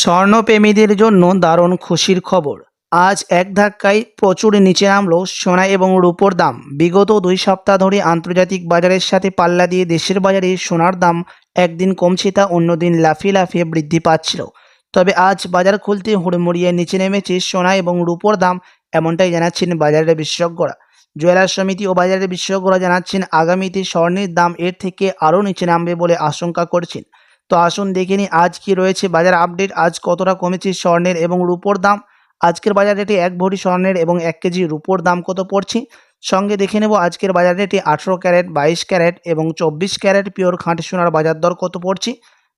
স্বর্ণপ্রেমীদের জন্য দারুণ খুশির খবর। আজ এক ধাক্কায় প্রচুর নিচে নামলো সোনা এবং রূপোর দাম। বিগত দুই সপ্তাহ ধরে আন্তর্জাতিক বাজারের সাথে পাল্লা দিয়ে দেশের বাজারে সোনার দাম একদিন কমছে তা অন্যদিন লাফিয়ে লাফিয়ে বৃদ্ধি পাচ্ছিল। তবে আজ বাজার খুলতে হুড়মুড়িয়ে নিচে নেমেছে সোনা এবং রূপোর দাম এমনটাই জানাচ্ছেন বাজারের বিশেষজ্ঞরা। জুয়েলার সমিতি ও বাজারের বিশেষজ্ঞরা জানাচ্ছেন, আগামীতে স্বর্ণের দাম এর থেকে আরও নিচে নামবে বলে আশঙ্কা করছেন। তো আসুন দেখে নিই আজ কি রয়েছে। বাজার আপডেট আজ কতটা কমেছে স্বর্ণের এবং রূপোর দাম? আজকের বাজার রেটে এক ভরি স্বর্ণের এবং এক কেজি রূপোর দাম কত পড়ছে? সঙ্গে দেখে নেব আজকের বাজার রেটে আঠেরো ক্যারেট, বাইশ ক্যারেট এবং চব্বিশ ক্যারেট পিওর খাঁটি সোনার বাজার দর কত পড়ছে?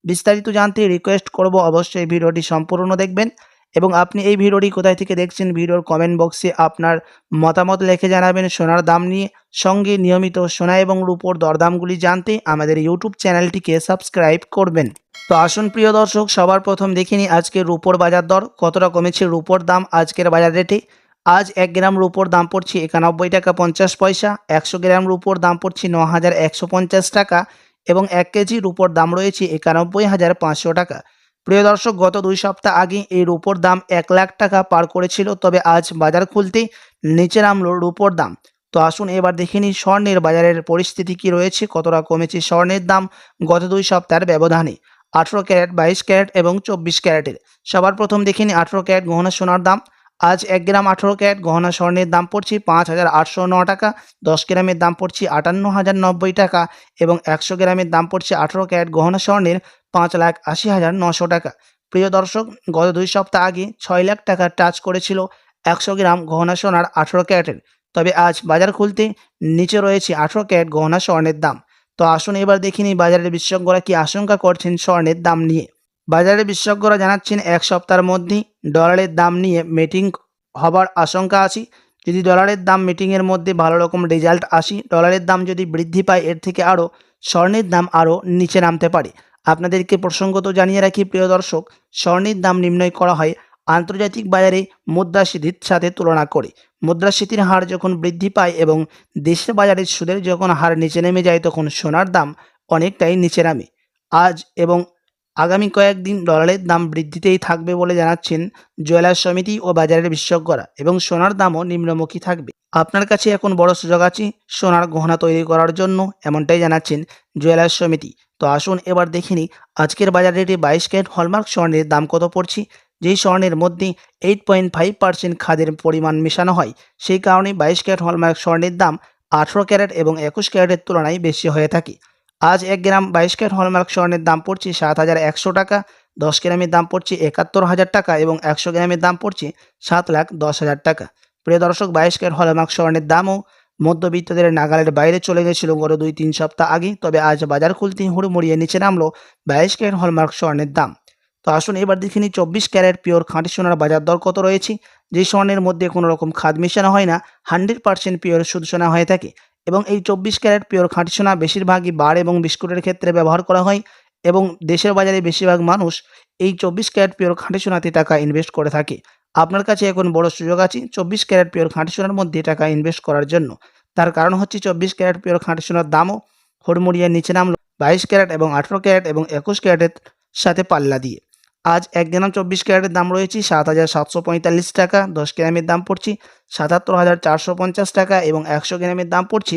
বিস্তারিত জানতে রিকোয়েস্ট করব, অবশ্যই ভিডিওটি সম্পূর্ণ দেখবেন। এবং আপনি এই ভিডিওটি কোথায় থেকে দেখছেন ভিডিওর কমেন্ট বক্সে আপনার মতামত লিখে জানাবেন। সোনার দাম নিয়ে সঙ্গে নিয়মিত সোনা এবং রূপোর দরদামগুলি জানতে আমাদের ইউটিউব চ্যানেলটিকে সাবস্ক্রাইব করবেন। তো আসুন প্রিয় দর্শক, সবার প্রথম দেখে নিই আজকের রূপোর বাজার দর। কতটা কমেছে রূপোর দাম আজকের বাজার রেটে? আজ এক গ্রাম রূপোর দাম পড়ছে একানব্বই টাকা পঞ্চাশ পয়সা, একশো গ্রাম রূপোর দাম পড়ছে ন হাজার একশো পঞ্চাশ টাকা এবং এক কেজি রূপোর দাম রয়েছে একানব্বই হাজার পাঁচশো টাকা। প্রিয় দর্শক, গত দুই সপ্তাহ আগে এই রুপোর দাম এক লাখ টাকা পার করেছিল, তবে আজ বাজার খুলতে নিচে নামলো রুপোর দাম। তো আসুন এবার দেখে নিই স্বর্ণের বাজারের পরিস্থিতি কি রয়েছে, কতটা কমেছে স্বর্ণের দাম গত দুই সপ্তাহের ব্যবধানে। আঠেরো ক্যারেট, বাইশ ক্যারেট এবং চব্বিশ ক্যারেটের। সবার প্রথম দেখে নিই আঠেরো ক্যারেট গহনা সোনার দাম। আজ এক গ্রাম আঠেরো ক্যারেট, গহনা স্বর্ণের দাম পড়ছে পাঁচ হাজার আটশো ন টাকা, দশ গ্রামের দাম পড়ছে আটান্ন হাজার নব্বই টাকা এবং একশো গ্রামের দাম পড়ছে আঠেরো ক্যারেট, গহনা স্বর্ণের পাঁচ লাখ আশি হাজার নশো টাকা। প্রিয় দর্শক, গত দুই সপ্তাহ আগে ছয় লাখ টাকা টাচ করেছিল একশো গ্রাম গহনা সোনার আঠেরো ক্যারেটের। তবে আজ বাজার খুলতে নিচে রয়েছে আঠেরো ক্যারেট, গহনা স্বর্ণের দাম। তো আসুন এবার দেখিনি বাজারের বিশেষজ্ঞরা কি আশঙ্কা করছেন স্বর্ণের দাম নিয়ে। বাজারের বিশেষজ্ঞরা জানাচ্ছেন, এক সপ্তাহের মধ্যেই ডলারের দাম নিয়ে মিটিং হবার আশঙ্কা আছে। যদি ডলারের দাম মিটিংয়ের মধ্যে ভালো রকম রেজাল্ট আসি, ডলারের দাম যদি বৃদ্ধি পায়, এর থেকে আরও স্বর্ণের দাম আরও নিচে নামতে পারে। আপনাদেরকে প্রসঙ্গত জানিয়ে রাখি, প্রিয় দর্শক, স্বর্ণের দাম নির্ণয় করা হয় আন্তর্জাতিক বাজারে মুদ্রাস্ফীতির সাথে তুলনা করে। মুদ্রাস্ফীতির হার যখন বৃদ্ধি পায় এবং দেশের বাজারে সুদের যখন হার নিচে নেমে যায়, তখন সোনার দাম অনেকটাই নিচে নামে। আজ এবং আগামী কয়েকদিন ডলারের দাম বৃদ্ধিতেই থাকবে বলে জানাচ্ছেন জুয়েলার সমিতি ও বাজারের বিশেষজ্ঞরা এবং সোনার দামও নিম্নমুখী থাকবে। আপনার কাছে এখন বড় সুযোগ আছে সোনার গহনা তৈরি করার জন্য, এমনটাই জানাচ্ছেন জুয়েলার সমিতি। তো আসুন এবার দেখে নিই আজকের বাজার রেটে বাইশ ক্যারেট হলমার্ক স্বর্ণের দাম কত পড়ছে, যেই স্বর্ণের মধ্যে এইট পয়েন্ট ফাইভ পার্সেন্ট খাদের পরিমাণ মেশানো হয়, সেই কারণে বাইশ ক্যারেট হলমার্ক স্বর্ণের দাম আঠেরো ক্যারেট এবং একুশ ক্যারেটের তুলনায় বেশি হয়ে থাকে। আজ এক গ্রাম বাইশ ক্যারেট হলমার্ক স্বর্ণের দাম পড়ছে সাত হাজার একশো টাকা, দশ গ্রামের দাম পড়ছে একাত্তর হাজার টাকা এবং একশো গ্রামের দাম পড়ছে সাত লাখ দশ হাজার টাকা। প্রিয় দর্শক, বাইশ ক্যারেট হলমার্ক স্বর্ণের দামও মধ্যবিত্তদের নাগালের বাইরে চলে গেছিল গত দুই তিন সপ্তাহ আগে, তবে আজ বাজার খুলতে হুড়মুড়িয়ে নিচে নামলো বাইশ ক্যারেট হলমার্ক স্বর্ণের দাম। তো আসুন এবার দেখে নিই চব্বিশ ক্যারেট পিওর খাঁটি সোনার বাজার দর কত রয়েছে, যে স্বর্ণের মধ্যে কোনো রকম খাদ মেশানো হয় না, হান্ড্রেড পার্সেন্ট পিওর সুদ সোনা হয়ে থাকে। এবং এই চব্বিশ ক্যারেট পিওর খাঁটি সোনা বেশিরভাগই বার এবং বিস্কুটের ক্ষেত্রে ব্যবহার করা হয় এবং দেশের বাজারে বেশিরভাগ মানুষ এই চব্বিশ ক্যারেট পিওর খাঁটি সোনাতে টাকা ইনভেস্ট করে থাকে। আপনার কাছে এখন বড় সুযোগ আছে চব্বিশ ক্যারেট পিওর খাঁটি সোনার মধ্যে টাকা ইনভেস্ট করার জন্য। তার কারণ হচ্ছে চব্বিশ ক্যারেট পিওর খাঁটি সোনার দামও হুড়মুড়িয়ে নিচে নামলো। বাইশ ক্যারেট এবং আঠেরো ক্যারেট এবং একুশ ক্যারেটের সাথে পাল্লা দিয়ে। আজ এক গ্রাম চব্বিশ ক্যারেটের দাম রয়েছে সাত হাজার সাতশো পঁয়তাল্লিশ টাকা। দশ গ্রামের দাম পড়ছে সাতাত্তর হাজার চারশো পঞ্চাশ টাকা এবং একশো গ্রামের দাম পড়ছে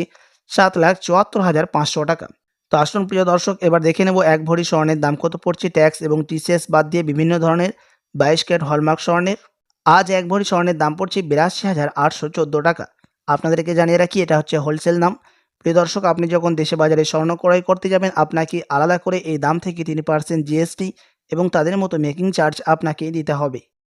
সাত লাখ চুয়াত্তর হাজার পাঁচশো টাকা। তো আসুন প্রিয় দর্শক, এবার দেখে নেব এক ভরি স্বর্ণের দাম কত পড়ছে। ট্যাক্স এবং টিসিএস বাদ দিয়ে বিভিন্ন ধরনের বাইশ ক্যারেট হলমার্ক স্বর্ণের। আজ এক ভরি স্বর্ণের দাম পড়ছে বিরাশি হাজার আটশো চোদ্দ টাকা। আপনাদেরকে জানিয়ে রাখি, এটা হচ্ছে হোলসেল দাম। প্রিয় দর্শক, আপনি যখন দেশে বাজারে স্বর্ণ ক্রয় করতে যাবেন, আপনাকে আলাদা করে এই দাম থেকে তিন পার্সেন্ট জিএসটি এবং তাদের মতো মেকিং চার্জ আপনাকে দিতে হবে।